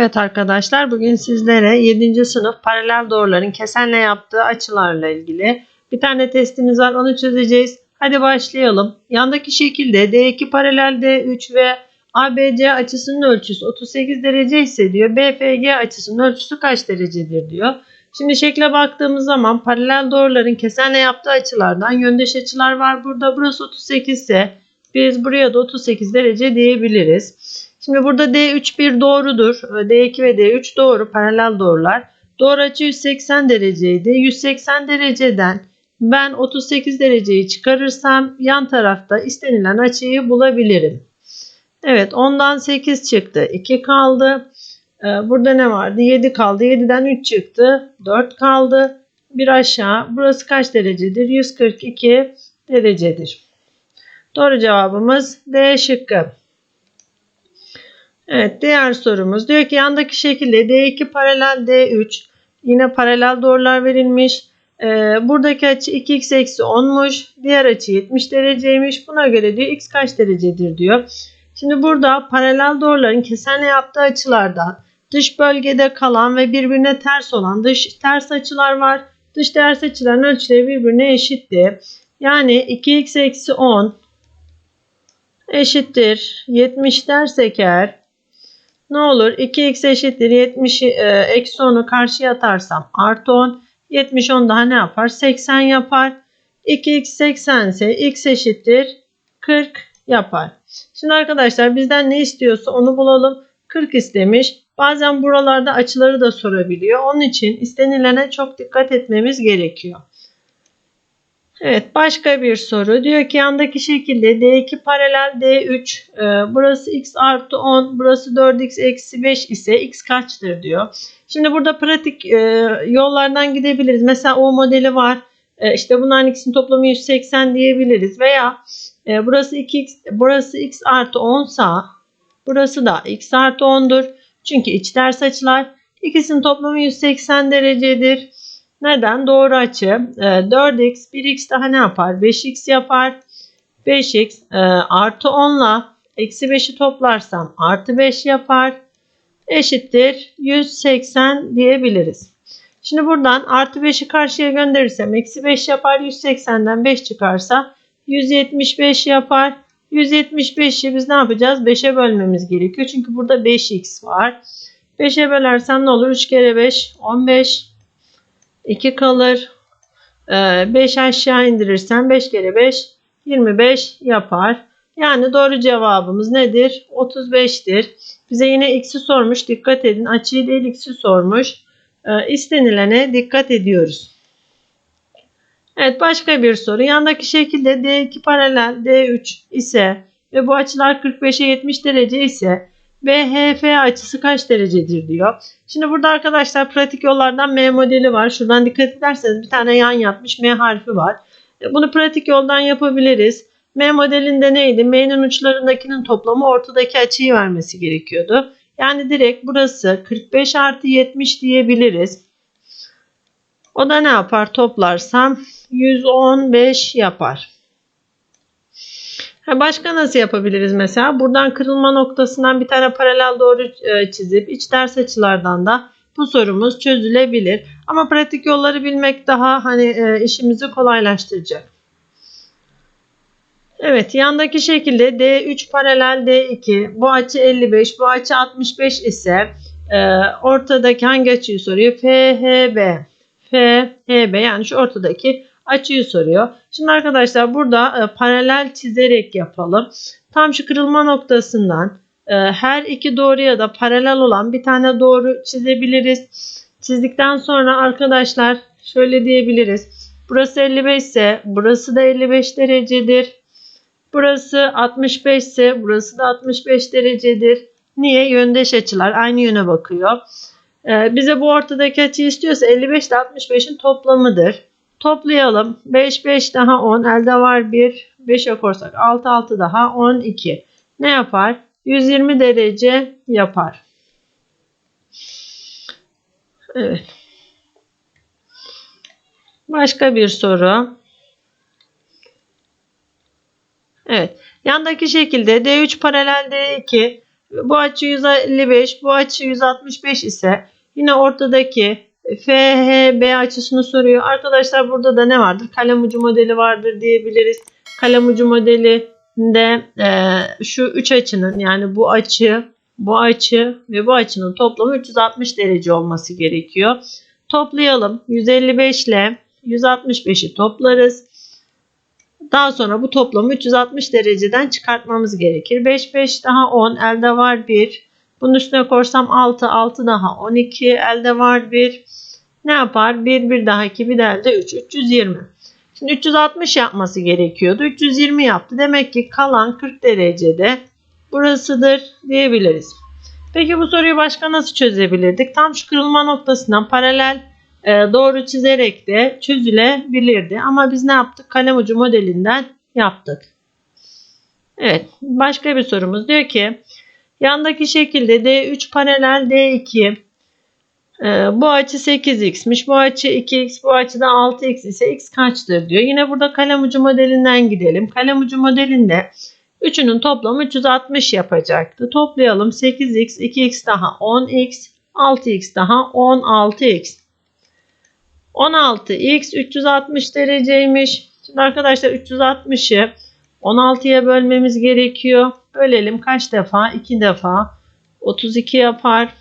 Evet arkadaşlar bugün sizlere 7. sınıf paralel doğruların kesenle yaptığı açılarla ilgili bir tane testimiz var onu çözeceğiz. Hadi başlayalım. Yandaki şekilde D2 paralel D3 ve ABC açısının ölçüsü 38 derece ise diyor BFG açısının ölçüsü kaç derecedir diyor. Şimdi şekle baktığımız zaman paralel doğruların kesenle yaptığı açılardan yöndeş açılar var burada. Burası 38 ise biz buraya da 38 derece diyebiliriz. Şimdi burada D3 bir doğrudur. D2 ve D3 doğru paralel doğrular. Doğru açı 180 dereceydi. 180 dereceden ben 38 dereceyi çıkarırsam yan tarafta istenilen açıyı bulabilirim. Evet ondan 8 çıktı. 2 kaldı. Ee, burada ne vardı? 7 kaldı. 7'den 3 çıktı. 4 kaldı. Bir aşağı. Burası kaç derecedir? 142 derecedir. Doğru cevabımız D şıkkı. Evet diğer sorumuz diyor ki yandaki şekilde D2 paralel D3 yine paralel doğrular verilmiş. Ee, buradaki açı 2x eksi 10'muş. Diğer açı 70 dereceymiş. Buna göre diyor x kaç derecedir diyor. Şimdi burada paralel doğruların kesenle yaptığı açılardan dış bölgede kalan ve birbirine ters olan dış ters açılar var. Dış ters açıların ölçüleri birbirine eşitti. Yani 2x eksi 10 eşittir 70 dersek eğer ne olur 2x eşittir 70 e, eksi 10'u karşıya atarsam artı 10 70 10 daha ne yapar 80 yapar 2x 80 ise x eşittir 40 yapar. Şimdi arkadaşlar bizden ne istiyorsa onu bulalım 40 istemiş. Bazen buralarda açıları da sorabiliyor. Onun için istenilene çok dikkat etmemiz gerekiyor. Evet başka bir soru. Diyor ki yandaki şekilde D2 paralel D3 e, burası x artı 10 burası 4x eksi 5 ise x kaçtır diyor. Şimdi burada pratik e, yollardan gidebiliriz. Mesela o modeli var. E, işte bunların ikisinin toplamı 180 diyebiliriz. Veya e, burası 2x burası x artı 10 sa burası da x artı 10'dur. Çünkü iç ters açılar. İkisinin toplamı 180 derecedir. Neden? Doğru açı. 4x, 1x daha ne yapar? 5x yapar. 5x e, artı 10 ile eksi 5'i toplarsam artı 5 yapar. Eşittir 180 diyebiliriz. Şimdi buradan artı 5'i karşıya gönderirsem eksi 5 yapar. 180'den 5 çıkarsa 175 yapar. 175'i biz ne yapacağız? 5'e bölmemiz gerekiyor. Çünkü burada 5x var. 5'e bölersem ne olur? 3 kere 5 15 2 kalır. 5 ee, aşağı indirirsem 5 kere 5 25 yapar. Yani doğru cevabımız nedir? 35'tir. Bize yine x'i sormuş. Dikkat edin. Açıyı değil x'i sormuş. Ee, istenilene dikkat ediyoruz. Evet başka bir soru. Yandaki şekilde D2 paralel D3 ise ve bu açılar 45'e 70 derece ise BHF açısı kaç derecedir diyor. Şimdi burada arkadaşlar pratik yollardan M modeli var. Şuradan dikkat ederseniz bir tane yan yatmış M harfi var. E, bunu pratik yoldan yapabiliriz. M modelinde neydi? M'nin uçlarındakinin toplamı ortadaki açıyı vermesi gerekiyordu. Yani direkt burası 45 artı 70 diyebiliriz. O da ne yapar toplarsam 115 yapar. Başka nasıl yapabiliriz mesela? Buradan kırılma noktasından bir tane paralel doğru e, çizip iç ters açılardan da bu sorumuz çözülebilir. Ama pratik yolları bilmek daha hani e, işimizi kolaylaştıracak. Evet yandaki şekilde D3 paralel D2 bu açı 55 bu açı 65 ise e, ortadaki hangi açıyı soruyor? FHB FHB yani şu ortadaki açıyı soruyor. Şimdi arkadaşlar burada e, paralel çizerek yapalım. Tam şu kırılma noktasından e, her iki doğruya da paralel olan bir tane doğru çizebiliriz. Çizdikten sonra arkadaşlar şöyle diyebiliriz. Burası 55 ise burası da 55 derecedir. Burası 65 ise burası da 65 derecedir. Niye? Yöndeş açılar aynı yöne bakıyor. Ee, bize bu ortadaki açı istiyorsa 55 ile 65'in toplamıdır. Toplayalım. 5 5 daha 10. Elde var 1. 5 yaparsak 6 6 daha 12. Ne yapar? 120 derece yapar. Evet. Başka bir soru. Evet. Yandaki şekilde D3 paralel D2 Bu açı 155, bu açı 165 ise yine ortadaki FHB açısını soruyor. Arkadaşlar burada da ne vardır? Kalem ucu modeli vardır diyebiliriz. Kalem ucu modelinde e, şu üç açının yani bu açı, bu açı ve bu açının toplamı 360 derece olması gerekiyor. Toplayalım. 155 ile 165'i toplarız. Daha sonra bu toplamı 360 dereceden çıkartmamız gerekir. 5 5 daha 10 elde var 1. Bunun üstüne korsam 6 6 daha 12 elde var 1. Ne yapar? 1 1 daha 2 bir de elde 3 320. Şimdi 360 yapması gerekiyordu. 320 yaptı. Demek ki kalan 40 derecede burasıdır diyebiliriz. Peki bu soruyu başka nasıl çözebilirdik? Tam şu kırılma noktasından paralel e, doğru çizerek de çözülebilirdi. Ama biz ne yaptık? Kalem ucu modelinden yaptık. Evet. Başka bir sorumuz diyor ki yandaki şekilde D3 paralel D2 e, bu açı 8x'miş. Bu açı 2x. Bu açı da 6x ise x kaçtır diyor. Yine burada kalem ucu modelinden gidelim. Kalem ucu modelinde Üçünün toplamı 360 yapacaktı. Toplayalım 8x, 2x daha 10x, 6x daha 16x. 16x 360 dereceymiş. Şimdi arkadaşlar 360'ı 16'ya bölmemiz gerekiyor. Bölelim kaç defa? 2 defa. 32 yapar.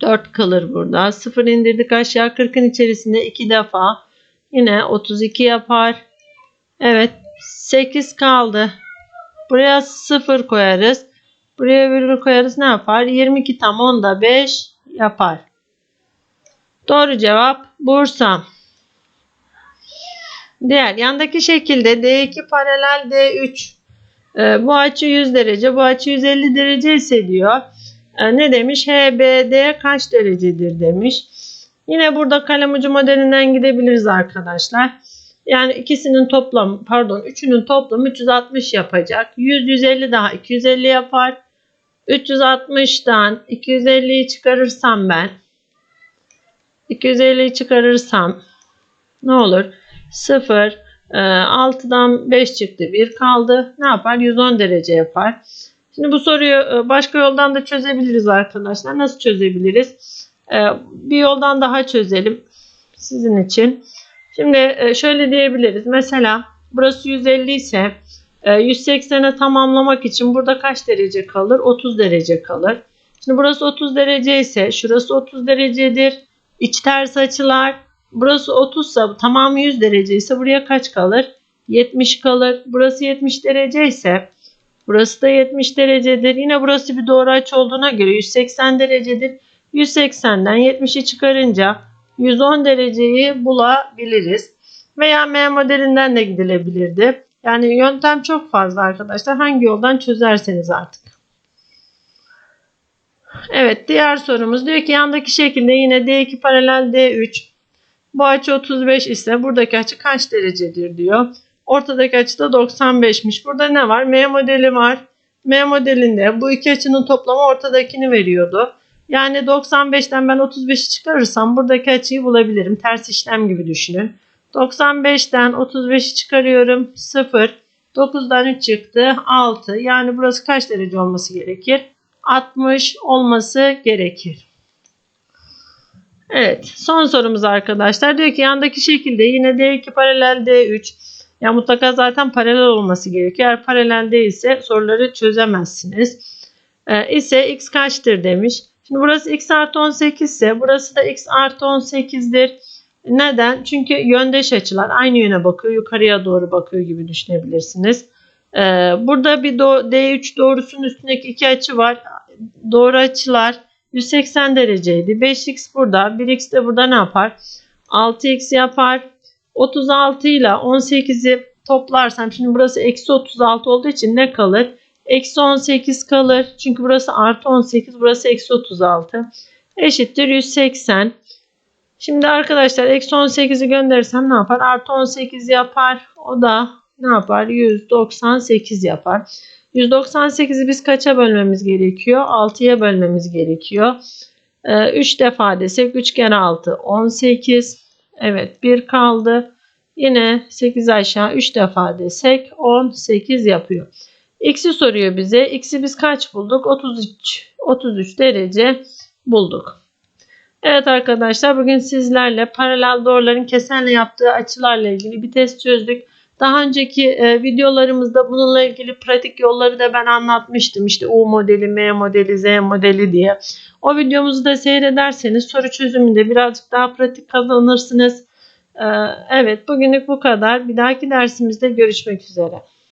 4 kalır burada. 0 indirdik aşağı 40'ın içerisinde 2 defa. Yine 32 yapar. Evet 8 kaldı. Buraya 0 koyarız. Buraya virgül koyarız ne yapar? 22 tam 10'da 5 yapar. Doğru cevap Bursa. Diğer yandaki şekilde D2 paralel D3. Ee, bu açı 100 derece, bu açı 150 derece ise diyor. Ee, ne demiş? HBD kaç derecedir demiş. Yine burada kalem ucu modelinden gidebiliriz arkadaşlar. Yani ikisinin toplam pardon üçünün toplamı 360 yapacak. 100 150 daha 250 yapar. 360'dan 250'yi çıkarırsam ben 250'yi çıkarırsam ne olur? 0 6'dan 5 çıktı 1 kaldı. Ne yapar? 110 derece yapar. Şimdi bu soruyu e, başka yoldan da çözebiliriz arkadaşlar. Nasıl çözebiliriz? E, bir yoldan daha çözelim sizin için. Şimdi e, şöyle diyebiliriz. Mesela burası 150 ise 180'e tamamlamak için burada kaç derece kalır? 30 derece kalır. Şimdi burası 30 derece ise şurası 30 derecedir. İç ters açılar. Burası 30 ise tamamı 100 derece ise buraya kaç kalır? 70 kalır. Burası 70 derece ise burası da 70 derecedir. Yine burası bir doğru açı olduğuna göre 180 derecedir. 180'den 70'i çıkarınca 110 dereceyi bulabiliriz. Veya M modelinden de gidilebilirdi. Yani yöntem çok fazla arkadaşlar. Hangi yoldan çözerseniz artık. Evet diğer sorumuz diyor ki yandaki şekilde yine D2 paralel D3. Bu açı 35 ise buradaki açı kaç derecedir diyor. Ortadaki açı da 95'miş. Burada ne var? M modeli var. M modelinde bu iki açının toplamı ortadakini veriyordu. Yani 95'ten ben 35'i çıkarırsam buradaki açıyı bulabilirim. Ters işlem gibi düşünün. 95'ten 35'i çıkarıyorum. 0. 9'dan 3 çıktı. 6. Yani burası kaç derece olması gerekir? 60 olması gerekir. Evet. Son sorumuz arkadaşlar. Diyor ki yandaki şekilde yine D2 paralel D3. Ya mutlaka zaten paralel olması gerekiyor. Eğer paralel değilse soruları çözemezsiniz. Ee, ise x kaçtır demiş. Şimdi burası x artı 18 ise burası da x artı 18'dir. Neden? Çünkü yöndeş açılar aynı yöne bakıyor. Yukarıya doğru bakıyor gibi düşünebilirsiniz. Ee, burada bir D3 doğrusunun üstündeki iki açı var. Doğru açılar 180 dereceydi. 5x burada. 1x de burada ne yapar? 6x yapar. 36 ile 18'i toplarsam şimdi burası eksi 36 olduğu için ne kalır? Eksi 18 kalır. Çünkü burası artı 18. Burası eksi 36. Eşittir 180. Şimdi arkadaşlar eksi 18'i gönderirsem ne yapar? Artı 18 yapar. O da ne yapar? 198 yapar. 198'i biz kaça bölmemiz gerekiyor? 6'ya bölmemiz gerekiyor. 3 ee, defa desek 3 kere 6 18. Evet 1 kaldı. Yine 8 aşağı 3 defa desek 18 yapıyor. X'i soruyor bize. X'i biz kaç bulduk? 33. 33 derece bulduk. Evet arkadaşlar bugün sizlerle paralel doğruların kesenle yaptığı açılarla ilgili bir test çözdük. Daha önceki e, videolarımızda bununla ilgili pratik yolları da ben anlatmıştım. İşte U modeli, M modeli, Z modeli diye. O videomuzu da seyrederseniz soru çözümünde birazcık daha pratik kazanırsınız. E, evet bugünlük bu kadar. Bir dahaki dersimizde görüşmek üzere.